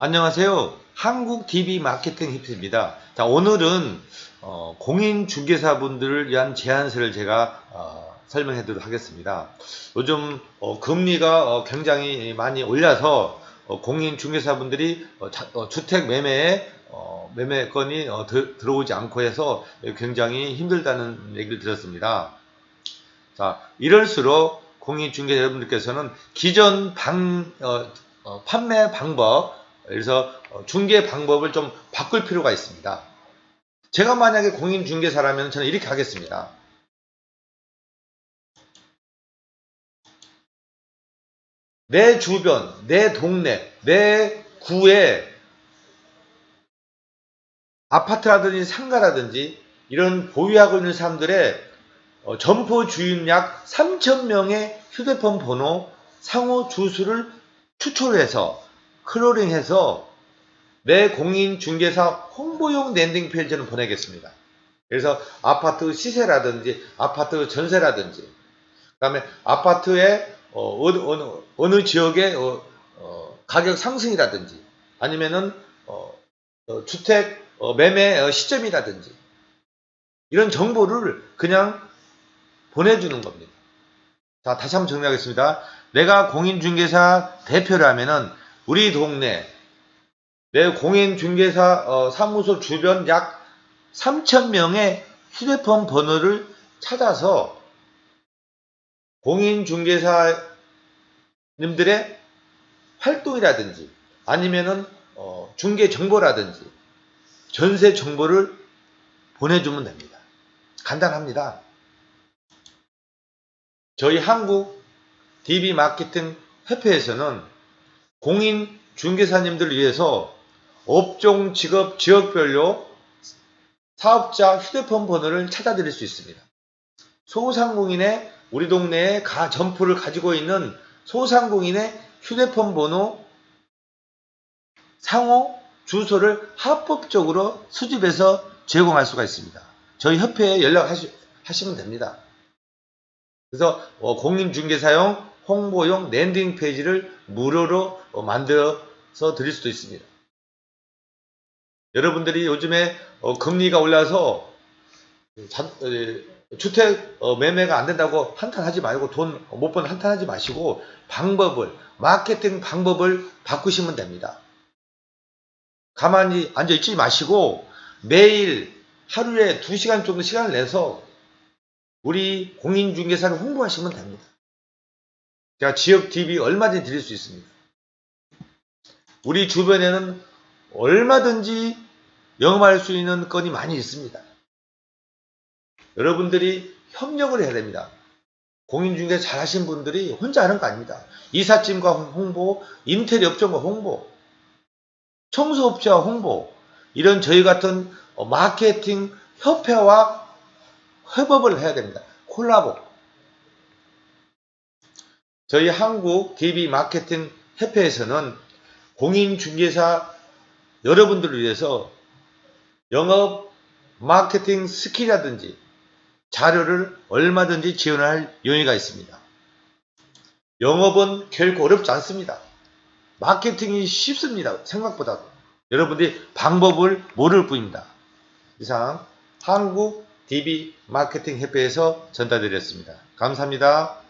안녕하세요. 한국 TV 마케팅 힙스입니다. 자, 오늘은 어, 공인 중개사분들을 위한 제안서를 제가 어, 설명해 드리도록 하겠습니다. 요즘 어, 금리가 어, 굉장히 많이 올라서 어, 공인 중개사분들이 어, 자- 어, 주택 매매에 어, 매매 건이 어, 들, 들어오지 않고 해서 굉장히 힘들다는 얘기를 들었습니다. 자, 이럴수록 공인 중개사 여러분들께서는 기존 방, 어, 어, 판매 방법, 그래서 어, 중개 방법을 좀 바꿀 필요가 있습니다. 제가 만약에 공인 중개사라면 저는 이렇게 하겠습니다. 내 주변, 내 동네, 내 구에 아파트라든지 상가라든지 이런 보유하고 있는 사람들의 어, 점포 주인 약 3,000명의 휴대폰 번호, 상호 주소를 추출해서 크롤링해서 내 공인 중개사 홍보용 랜딩 페이지를 보내겠습니다. 그래서 아파트 시세라든지 아파트 전세라든지 그다음에 아파트의 어, 어느, 어느, 어느 지역의 어, 어, 가격 상승이라든지 아니면은 어, 어, 주택 어, 매매 어, 시점이라든지 이런 정보를 그냥 보내주는 겁니다. 자, 다시 한번 정리하겠습니다. 내가 공인중개사 대표라면은 우리 동네 내 공인중개사 어, 사무소 주변 약 3,000명의 휴대폰 번호를 찾아서 공인중개사님들의 활동이라든지 아니면은 어, 중개 정보라든지 전세 정보를 보내주면 됩니다. 간단합니다. 저희 한국 DB 마케팅 협회에서는 공인 중개사님들을 위해서 업종, 직업, 지역별로 사업자 휴대폰 번호를 찾아드릴 수 있습니다. 소상공인의 우리 동네에 가 점포를 가지고 있는 소상공인의 휴대폰 번호, 상호, 주소를 합법적으로 수집해서 제공할 수가 있습니다. 저희 협회에 연락하시면 됩니다. 그래서 어, 공인중개사용 홍보용 랜딩 페이지를 무료로 어, 만들어서 드릴 수도 있습니다. 여러분들이 요즘에 어, 금리가 올라서 자- 에, 주택 어, 매매가 안 된다고 한탄하지 말고 돈 못 번 한탄하지 마시고 방법을 마케팅 방법을 바꾸시면 됩니다. 가만히 앉아 있지 마시고 매일 하루에 2시간 정도 시간을 내서 우리 공인중개사를 홍보하시면 됩니다. 제가 지역 TV 얼마든지 드릴 수 있습니다. 우리 주변에는 얼마든지 영업할 수 있는 건이 많이 있습니다. 여러분들이 협력을 해야 됩니다. 공인중개사 잘하신 분들이 혼자 하는 거 아닙니다. 이삿짐과 홍보, 인테리어 업종과 홍보, 청소업체와 홍보, 이런 저희 같은 어, 마케팅 협회와 협업을 해야 됩니다. 콜라보. 저희 한국 DB 마케팅 협회에서는 공인중개사 여러분들을 위해서 영업 마케팅 스킬이라든지 자료를 얼마든지 지원할 용의가 있습니다. 영업은 결코 어렵지 않습니다. 마케팅이 쉽습니다. 생각보다도. 여러분들이 방법을 모를 뿐입니다. 이상 한국 DB 마케팅 협회에서 전달드렸습니다. 감사합니다.